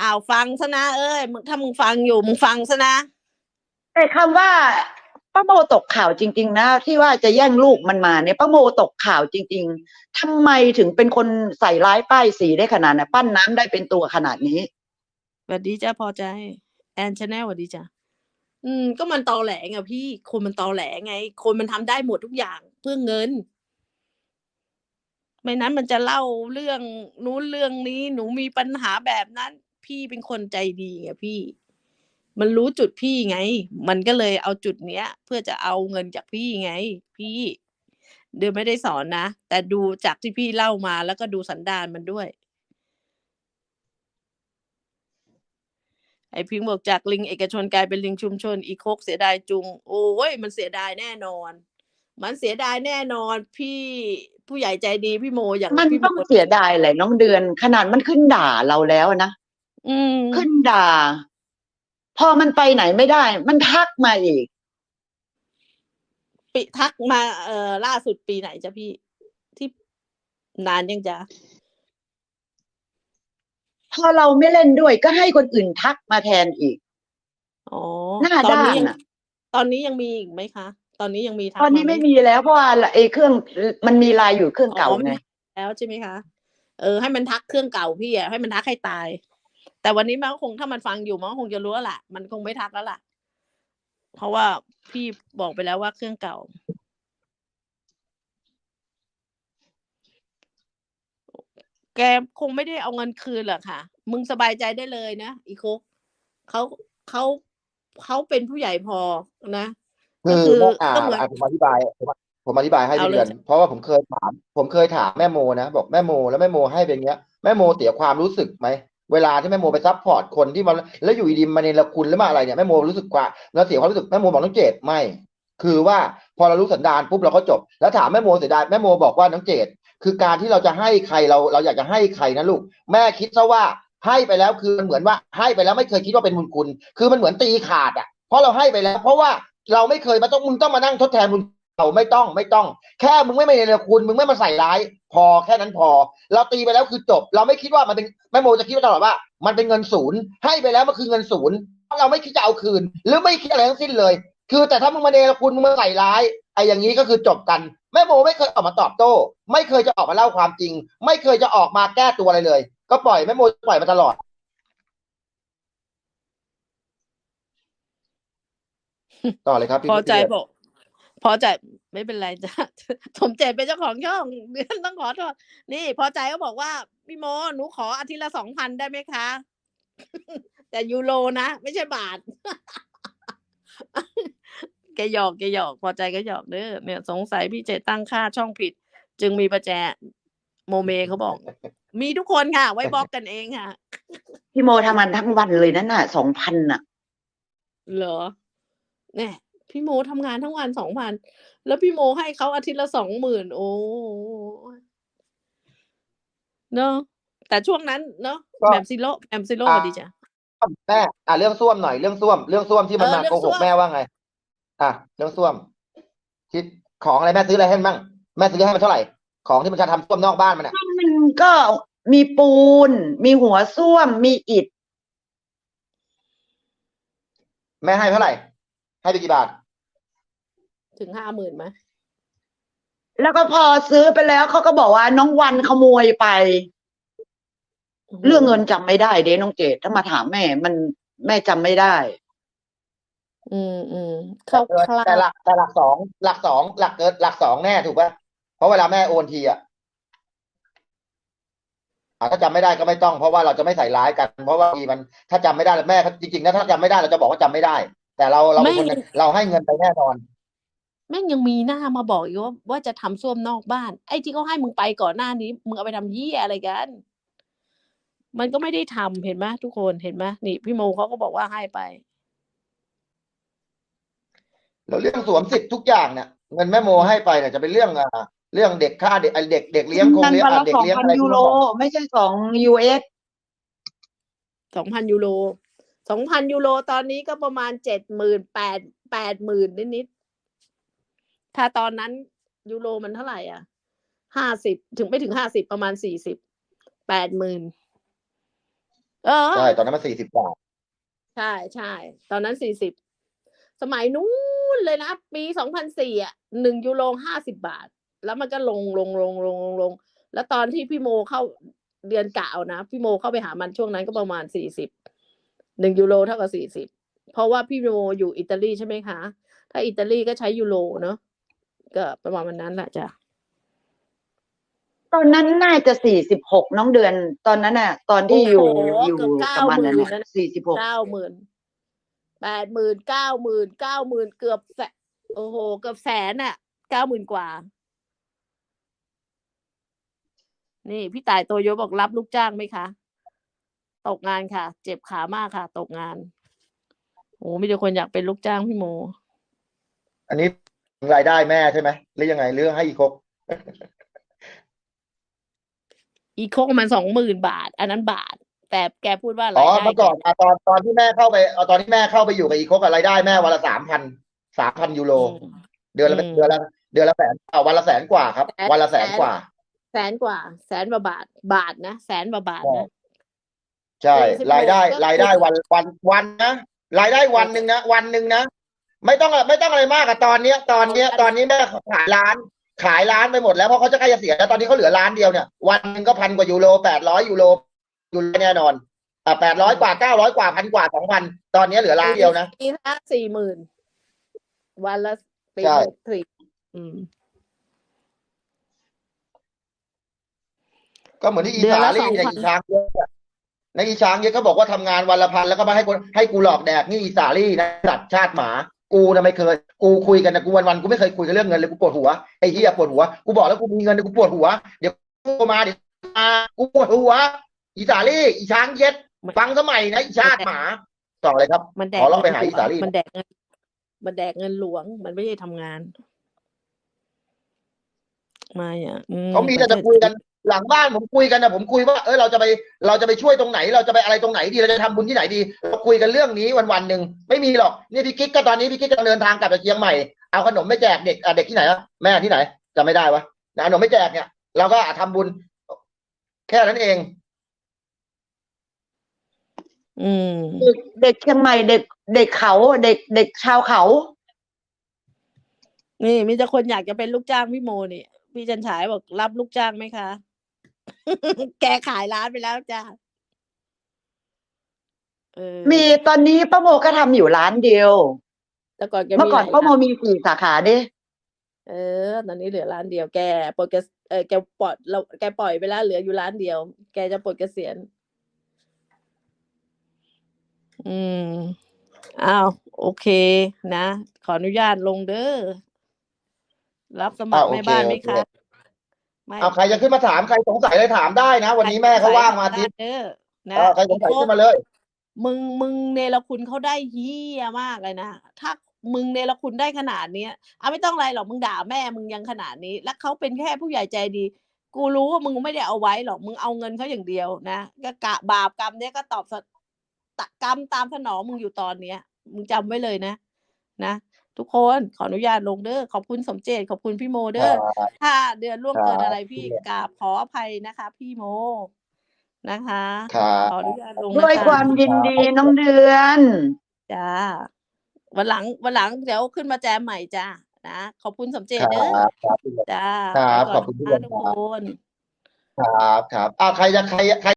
อ้าวฟังซะนะเอ้ยมึงถ้ามึงฟังอยู่มึงฟังซะนะแต่คำว่าป้าโมตกข่าวจริง ๆ นะ ที่ว่าจะแย่งลูกมันมาเนี่ยป้าโมตกข่าวจริง ๆทำไมถึงเป็นคนใส่ร้ายป้ายสีได้ขนาดนั้นปั้นน้ำได้เป็นตัวขนาดนี้ สวัสดีจ้าพอใจ แอนชาแนลสวัสดีจ้าอืม ก็มันตอแหลไงพี่ คนมันตอแหลไง คนมันทำได้หมดทุกอย่างเพื่อเงิน ไม่นั้นมันจะเล่าเรื่องนู้นเรื่องนี้หนูมีปัญหาแบบนั้น พี่เป็นคนใจดีไงพี่ มันรู้จุดพี่ไง มันก็เลยเอาจุดเนี้ย เพื่อจะเอาเงินจากพี่ไง พี่ เดี๋ยวไม่ได้สอนนะ แต่ดูจากที่พี่เล่ามาแล้วก็ดูสันดานมันด้วย ไอพิงบอกจากลิงเอกชนกลายเป็นลิงชุมชน อีโคกเสียดายจุง โอ้ยมันเสียดายแน่นอน มันเสียดายแน่นอน พี่ผู้ใหญ่ใจดีพี่โมอย่างมันพี่โม ต้องเสียดายแหละน้องเดือน ขนาดมันขึ้นด่าเราแล้วนะ อืม ขึ้นด่า พอมันไปไหนไม่ได้ มันทักมาอีก ปิทักมาเอ่อล่าสุดปีไหนจ้ะพี่ ที่นานยังจ้ะพอเราไม่เล่นด้วย ก็ให้คนอื่นทักมาแทนอีก อ๋อหน้าตอนนี้ด้านยังอะ ตอนนี้ยังมีอีกไหมคะ ตอนนี้ยังมีทักตอนนี้าห ไม่มีแล้วเพราะว่าไอ้เครื่องมันมีไลายอยู่เครื่องเก่าอ๋อไม่ไงทักแล้วใช่ไหมคะ เออให้มันทักเครื่องเก่าพี่อะให้มันทักให้ตาย แต่วันนี้มันก็คงถ้ามันฟังอยู่มันก็คงจะรู้แล้วล่ะ มันคงไม่ทักแล้วล่ะ เพราะว่าพี่บอกไปแล้วว่าเครื่องเก่า แกคงไม่ได้เอาเงินคืนหรอกค่ะ มึงสบายใจได้เลยนะอีโคกเขาเขาเขาเป็นผู้ใหญ่พอนะก็คือคืออ่าก็เหมือนอ่าผมอธิบายผมผมอธิบายให้เอาพี่เลยเดือนจ้ะเพราะว่าผมเคยถาม ผมเคยถามแม่โมนะบอกแม่โมแล้วแม่โมให้เป็นเงี้ย แม่โมเสียความรู้สึกไหม เวลาที่แม่โมไปซัพพอร์ตคนที่มาแล้วอยู่ดีๆมาเนรคุณหรือมาอะไรเนี่ยแม่โมรู้สึกกว่าแล้วเสียความรู้สึกแม่โมบอกน้องเจดไม่ คือว่าพอเรารู้สันดานปุ๊บเราก็จบ แล้วถามแม่โมเสียดายแม่โมบอกว่าน้องเจดคือการที่เราจะให้ใครเราเราอยากจะให้ใครนะลูก แม่คิดซะว่าให้ไปแล้วคือมันเหมือนว่าให้ไปแล้วไม่เคยคิดว่าเป็นบุญคุณ คือมันเหมือนตีขาดอะเพราะเราให้ไปแล้ว เพราะว่าเราไม่เคยมาต้องมึงต้องมานั่งทดแทนบุญาไม่ต้องไม่ต้อง แค่มึงไม่มาเนรคุณมึงไม่มาใส่ร้าย พอแค่นั้นพอ เราตีไปแล้วคือจบ เราไม่คิดว่ามันเป็นแม่โมจะคิดว่าตลอดว่า มันเป็นเงินศูนย์ให้ไปแล้วมันคือเงินศูนย์เราไม่คิดจะเอาคืน หรือไม่คิดอะไรทั้งสิ้นเลย คือแต่ถ้ามึงมาเนรคุณมึงมาใส่ร้ายไอ้อย่างนี้ก็คือจบกันแม่โมไม่เคยออกมาตอบโต้ ไม่เคยจะออกมาเล่าความจริง ไม่เคยจะออกมาแก้ตัวอะไรเลย ก็ปล่อยแม่โมปล่อยมาตลอดต่อเลยครับพี่พอใจพี่เดืนบอก พอใจไม่เป็นไรจ้ะสมเจตเป็นเจ้าของช่องเดือนต้องขอโทษนี่ พอใจก็บอกว่าพี่โมหนูขออาทิตย์ละสองพันได้ไหมคะ แต่ยูโรนะ ไม่ใช่บาทแกหยอกแกหยอก พอใจก็หยอกเด้อเนี่ยสงสัยพี่เจตั้งค่าช่องผิด จึงมีประแจโมเมเขาบอก มีทุกคนค่ะ ไว้บล็อกกันเองค่ะ พี่โมทำงานทั้งวันเลยนั่นน่ะสองพันน่ะ เหรอ เนี่ย พี่โมทำงานทั้งวันสองพัน แล้วพี่โมให้เขาอาทิตย์ละสองหมื่นโอ้เนอะแต่ช่วงนั้นเนอะก็แหมมซิโร่แหมมซิโร่อ่าสวัสดีจ้ะ แม่อะเรื่องส้วมหน่อยเรื่องส้วม เรื่องส้วมที่มันเออมาเรื่โกองหส้กวมแม่ว่าไง อะเรื่องส้วมคิดของอะไรแม่ซื้ออะไรให้มันบ้างแม่ซื้อให้มันเท่าไหร่ของที่มันจะทำส้วมนอกบ้านมันอะมันก็มีปูน มีหัวส้วม มีอิฐ แม่ให้เท่าไหร่ ให้ไปกี่บาท ถึงห้าหมื่นไหมแล้วก็พอซื้อไปแล้วเขาก็บอกว่าน้องวันขโมยไปโโหเรื่องเงินจำไม่ได้เด้น้องเจดถ้ามาถามแม่ มันแม่จำไม่ได้ อืมอืมเข้าเออคลาแต่หลักแต่หลักสองหลักสองหลักเกินหลักสองแน่ถูกป่ะเพราะเวลาแม่โอนทีอะอะถ้าจำไม่ได้ก็ไม่ต้องเพราะว่าเราจะไม่ใส่ร้ายกัน เพราะว่าบางทีมันถ้าจำไม่ได้แล้วแม่เขาจริงๆนะถ้าจำไม่ได้เราจะบอกว่าจำไม่ได้ แต่เราเราเป็นคนเราให้เงินไปแน่นอน แม่งยังมีหน้ามาบอกอีกว่าว่าจะทำส้วมนอกบ้าน ไอ้ที่เขาให้มึงไปก่อนหน้านี้ มึงเอาไปทำเยี่ยอะไรกัน มันก็ไม่ได้ทำเห็นไหมทุกคนเห็นไหมนี่พี่โมเขาก็บอกว่าให้ไปแล้วเรื่องสวมสิทธิ์ทุกอย่างเนี่ยเงินแม่โมให้ไปเนี่ยจะเป็นเรื่องอ่าเรื่องเด็กค่าเด็กไอ้เด็กเด็กเลี้ยงคงเลี้ยงวันอะละเด็สกองเลี้ยงพันอะไรยูที่โรเขาบอกไม่ใช่สองยูเอสสองพันยูโรสองพันยูโรตอนนี้ก็ประมาณเจ็ดหมื่นแปดแปดหมื่นนิดๆ ถ้าตอนนั้นยูโรมันเท่าไหร่อะห้าสิบถึงไม่ถึงห้าสิบประมาณสี่สิบแปดหมื่นเออใช่ตอนนั้นมันสี่สิบบาทใช่ใช่ตอนนั้นสี่สิบสมัยนู้นเลยนะ ปีสองพันสี่อะหนึ่งยูโรห้าสิบาท แล้วมันก็ลงลงลงลงลงลง แล้วตอนที่พี่โมเข้าเดือนกะเอานะ พี่โมเข้าไปหามันช่วงนั้นก็ประมาณสี่สิบหนึ่งยูโรเท่ากับสี่สิบเพราะว่าพี่โมอยู่อิตาลีใช่ไหมคะ ถ้าอิตาลีก็ใช้ยูโรเนาะ ก็ประมาณนั้นแหละจ้ะตอนนั้นน่าจะสี่สิบหกน้องเดือน ตอนนั้นน่ะ ตอนที่อยู่โอ้โหอยู่เกือบเก้ากับมันนั่นหมื่นน่ะนะสี่สิบหกเก้าหมื่นแปดหมื่นเก้าหมื่นเก้าหมื่นเกือบแสนโอ้โหเกือบแสนอะเก้าหมื่นกว่า นี่พี่ต่ายโตโยบอกรับลูกจ้างไหมคะ ตกงานค่ะ เจ็บขามากค่ะ ตกงานโอ้มีแต่คนอยากเป็นลูกจ้างพี่โม อันนี้ รายได้แม่ใช่ไหมหรือยังไงเรื่องให้อีกครบอีโคกมันสองหมื่นบาท อันนั้นบาท แต่แกพูดว่าอ๋ราอยได้เมื่อก่อนอะตอนตอนที่แม่เข้าไปเอาตอนที่แม่เข้าไปอยู่กับอีโคกอะรายได้แม่วันละสามพันสามพันยูโร อืม เดือนละอืม เดือนละเดือนละแสนเอาวันละแสนกว่าครับแสนวันละแสนแสนกว่า แสนกว่า แสนกว่าบาท บาทนะ แสนกว่าบาทนะ ใช่สี่สิบรายได้โลก็รายได้วันวันวันนะรายได้วันหนึ่งนะวันหนึ่งนะ ไม่ต้องอะไม่ต้องอะไรมากอะตอนเนี้ย ตอนเนี้ย ตอนนี้แม่ขายร้าน ขายร้านไปหมดแล้วเพราะเขาจะใกล้จะเสียแล้วตอนนี้เขาเหลือร้านเดียวเนี่ย วันหนึ่งก็พันกว่ายูโรแปดร้อยยูโรยูโรแน่นอนอะแปดร้อยกว่าเก้าร้อยกว่าพันกว่าสองพันตอนนี้เหลือร้านเดียวนะปีละสี่หมื่นวันละปีใช่หกสี่อืมก็เหมือนที่อีเดือนสาละลี่ใน2,000อีช้างเยอะอะในอีช้างเยอะก็บอกว่าทำงานวันละพันแล้วก็มาให้คนให้กูหลอกแดกนี่อีสาลี่นะสัตว์ชาติหมา กูนะไม่เคย กูคุยกันนะกูวันวันๆกูไม่เคยคุยกันเรื่องเงินเลยกูปวดหัวไอ้เหี้ยปวดหัวกูบอกแล้วกูมีเงินกูปวดหัว เดี๋ยวกูมาเดี๋ยวมากูปวดหัวอีสาลี่อีช้างเย็ดฟังสมัยนะอีชาติหมาต่อเลยครับมันแดกขอลองไปหาอีสาลี่มันแดกเงินมันแดกเงินหลวง มันไม่ได้ทำงานไม่อะอืเขามีแต่จะคุยกัน หลังบ้านผมคุยกันนะผมคุยว่าเออเราจะไปเราจะไปช่วยตรงไหน เราจะไปอะไรตรงไหนดีเราจะทำบุญที่ไหนดีเราคุยกันเรื่องนี้วันวันๆหนึ่งไม่มีหรอกนี่พี่กิ๊กก็ตอนนี้พี่กิ๊กกำลังเดินทางกลับจากเชียงใหม่เอาขนมไปแจกเด็กอะเด็กที่ไหนวะแม่ที่ไหนจำไม่ได้วะนะเอาขนมไปแจกเนี่ยเราก็อะทำบุญ แค่นั้นเอง อืมเด็กเด็กเชียงใหม่เด็กเด็กเขา เด็กเด็กชาวเขา นี่มีแต่คนอยากจะเป็นลูกจ้างพี่โมนี่พี่จันฉายบอกรับลูกจ้างไหมคะ แกขายร้านไปแล้วจ้าเออมีตอนนี้ป้าโมก็ทำอยู่ร้านเดียว แต่ก่อนแกเมื่อก่อนหลยป้าโมร้นมีสี่สาขาเด้เออ ตอนนี้เหลือร้านเดียวแกปลดเกษเออแกปลดเราแกปล่อยไปแล้วเหลืออยู่ร้านเดียว แกจะปลดเกษียณอืมอ้าวโอเค นะ ขออนุญาตลงเด้อรับสมัครอ่าโอแม่เคบ้านไหมโอเค คะ ไม่เอาใครจะขึ้นมาถามใครสงสัยเลยถามได้นะ วันนี้แม่เขาว่างมาอาทิตย์เด้อนะเออใครสงสัยขึ้นมาเลย มึงมึงเนรคุณเขาได้เฮี้ยมากเลยนะถ้ามึงเนรคุณได้ขนาดเนี้ยอะไม่ต้องอะไรหรอกมึงด่าแม่มึงยังขนาดนี้ แล้วเขาเป็นแค่ผู้ใหญ่ใจดี กูรู้ว่ามึงไม่ได้เอาไว้หรอกมึงเอาเงินเขาอย่างเดียวนะก็กะบาปกรรมเนี้ยก็ตอบสตะกรรมตามสนองมึงอยู่ตอนเนี้ย มึงจำไว้เลยนะ นะ ทุกคนขออนุญาตลงเด้อขอบคุณสมเจตขอบคุณพี่โมเด้อถ้าเดือนล่วงเกินครับอะไรพี่กราบขออภัยนะคะ พี่โมนะคะครับขออนุญาตลงด้วยนะคะความยินดีน้องเดือนจ้าวันหลังวันหลังเดี๋ยวขึ้นมาแจมใหม่จ้านะขอบคุณสมเจตคเด้อรับครับจ้าครับไปก่นขอบคุณทุกนะคนทุกคนครับครับอ่าใครจะใครใคร